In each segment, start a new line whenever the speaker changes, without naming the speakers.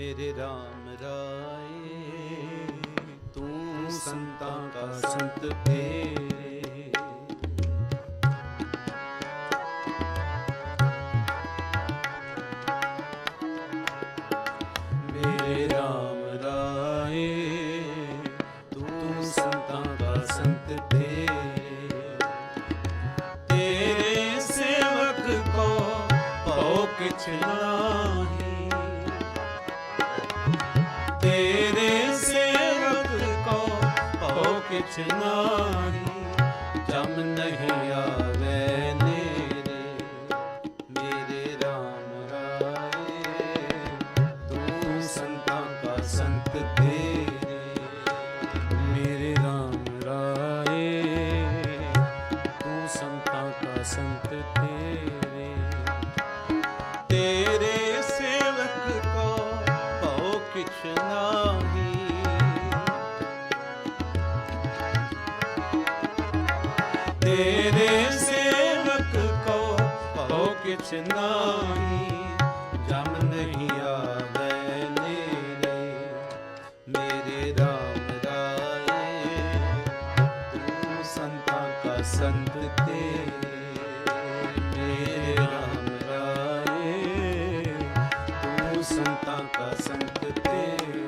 ਮੇਰੇ RAM ਰਾਏ, ਤੂੰ ਸੰਤਾਂ ਕਾ ਸੰਤ ਤੇਰੇ ਮੇਰੇ RAM ਰਾਏ, ਤੂੰ ਸੰਤਾਂ ਕਾ ਸੰਤ ਤੇਰੇ ਨਾਹੀ, ਜਮ ਨਹੀਂ ਆਵੇ ਨੇਰੇ ਮੇਰੇ RAM ਰਾਏ, ਤੂੰ ਸੰਤਾਂ ਕਾ ਸੰਤ ਤੇਰੇ। ਮੇਰੇ RAM ਰਾਏ, ਤੂੰ ਸੰਤਾਂ ਕਾ ਸੰਤ ਤੇਰੇ। ਕਿਛ ਨਾਹੀ, ਜਮ ਨਹੀਂ ਆਵੇ ਨੇਰੇ ਮੇਰੇ RAM ਰਾਏ, ਤੂੰ ਸੰਤਾਂ ਕਾ ਸੰਤ ਤੇਰੇ, ਮੇਰੇ RAM ਰਾਏ, ਤੂੰ ਸੰਤਾਂ ਕਾ ਸੰਤ ਤੇਰੇ।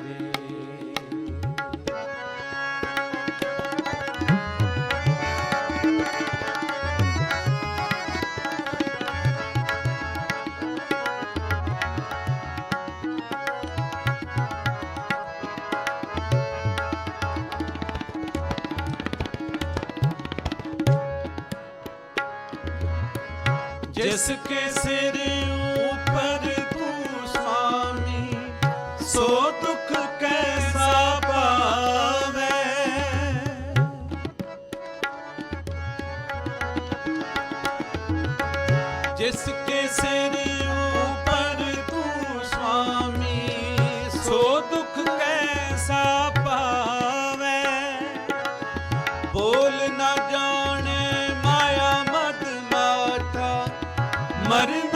ਜਿਸ ਕੇ ਸਿਰ ਉਪਰ ਤੂੰ ਸੁਆਮੀ ਸੋ ਦੁੱਖ ਕੈਸਾ ਪਾਵੇ? ਜਿਸ ਕੇ ਸਿਰ ਉਪਰ ਤੂੰ ਸੁਆਮੀ ਸੋ ਦੁੱਖ ਕੈਸਾ ਪਾਵੇ? ਬੋਲ ਨਾ ਜਾ আমার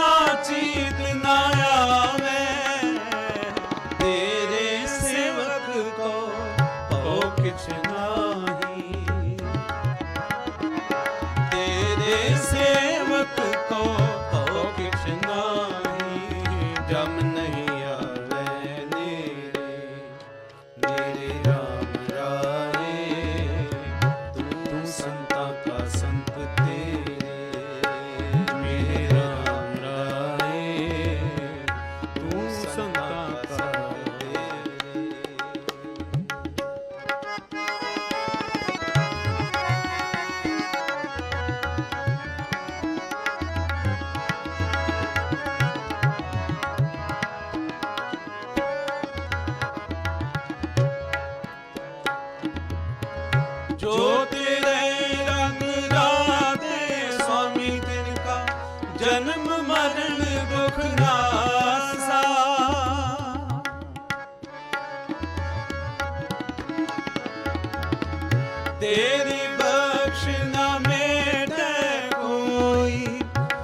ਤੇਰੀ ਬਖਸ਼ ਨਾ ਮੇਟੇ ਕੋਈ।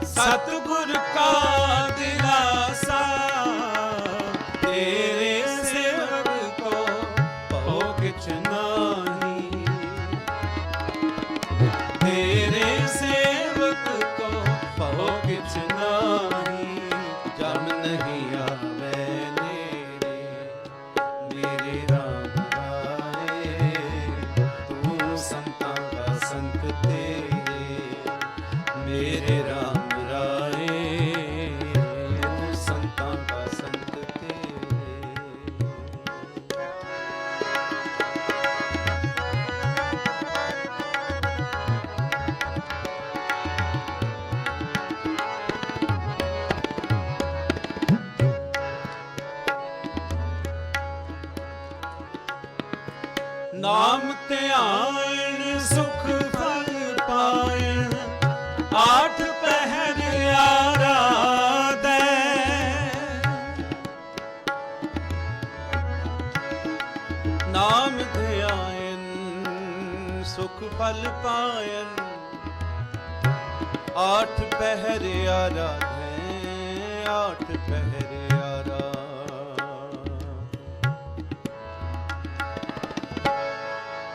ਸਤਿਗੁਰ ਕਾ ਦਿਲਾਸਾ ਤੇਰੇ ਸੇਵਕ ਕੋ ਭਉ ਕਿਛ ਤੇਰੇ ਨਾਮ ਧਿਆਨ, ਸੁਖ ਫਲ ਪਾਏ ਆਠ ਪਹਿਰ ਦੇ ਨਾਮ ਧਿਆਨ, ਸੁਖ ਫਲ ਪਾਇਨ ਆਠ ਪਹਿਰ ਦੇ ਆਠ ਪਹਿਰ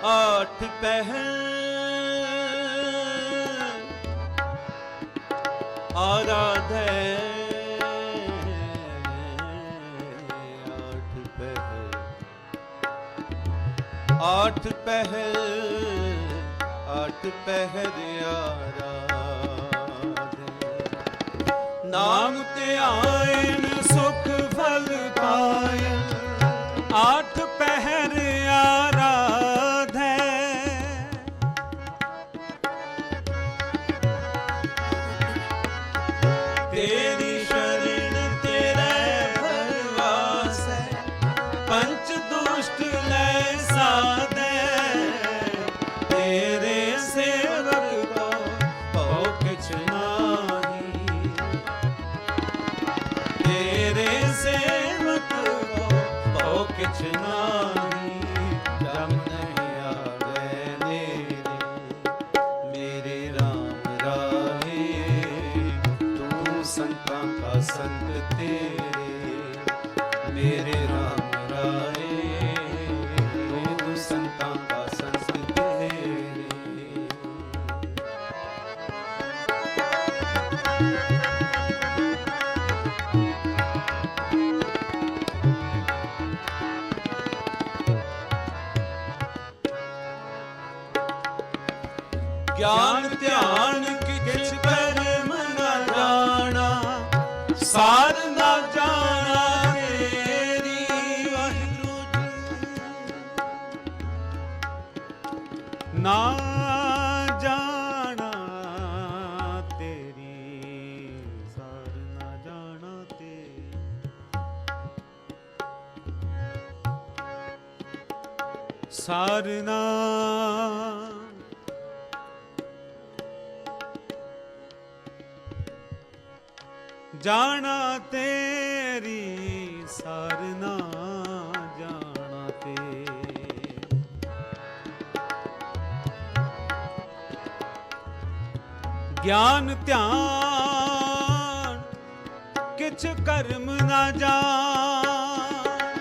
ਆਠ ਪਹਿ ਆਰਾਧੈ। ਆਠ ਪਹਿਰ ਆਠ ਪਹਿਰ ਆਠ ਪਹਿਰ ਆਰਾਧੈ। ਨਾਮ ਧਿਆਇਨ ਸੁਖ ਫਲ ਪਾਇਨ। ਆਠ ਪਹਿਰ ਆਰਾਧੈ ਤੇਰੀ ਸੰਤਾਂ ਕਾ ਸੰਤ ਤੇਰੇ ਮੇਰੇ ਰਾਮ ਰਾਹੇ ਤੂੰ ਸੰਤਾਂ ਕਾ ਸੰਤ ਤੇਰੇ ਗਿਆਨ ਧਿਆਨ ਨਾ ਜਾਣਾ ਤੇਰੀ ਸਾਰ ਨਾ ਜਾਣਾ ਤੇਰੀ। ਸਾਰਨਾ ਜਾਣਾ ਤੇਰੀ ਸਾਰਨਾ ਗਿਆਨ ਧਿਆਨ, ਕਿਛ ਕਰਮ ਨਾ ਜਾਣ।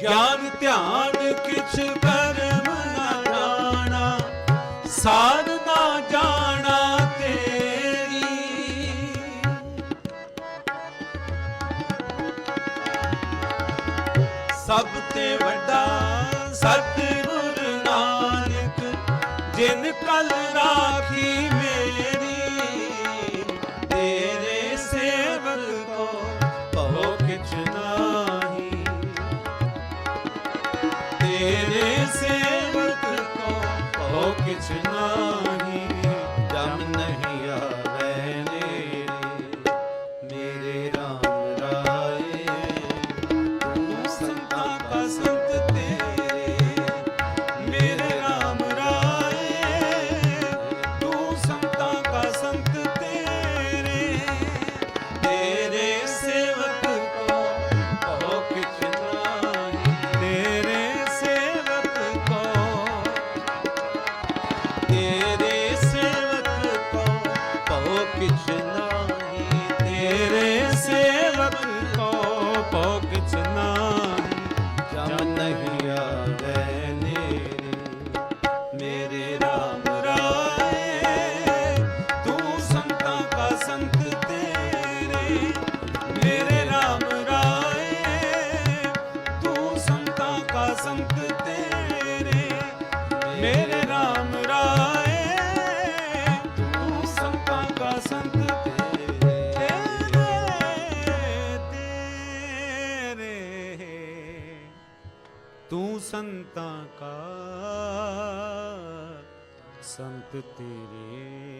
ਗਿਆਨ ਧਿਆਨ, ਕਿਛ ਕਰਮ ਨਾ ਜਾਣਾ। ਸਾਧ ਨਾ ਜਾਣਾ ਤੇਰੀ। ਸਭ ਤੇ ਵੱਡਾ ਸਤਿਗੁਰ ਤੇਰੇ ਸੰਤਾਂ ਸੰਤ ਤੇਰੇ ਤੇਰੇ ਤੂੰ ਸੰਤਾਂ ਕਾ ਸੰਤ ਤੇਰੇ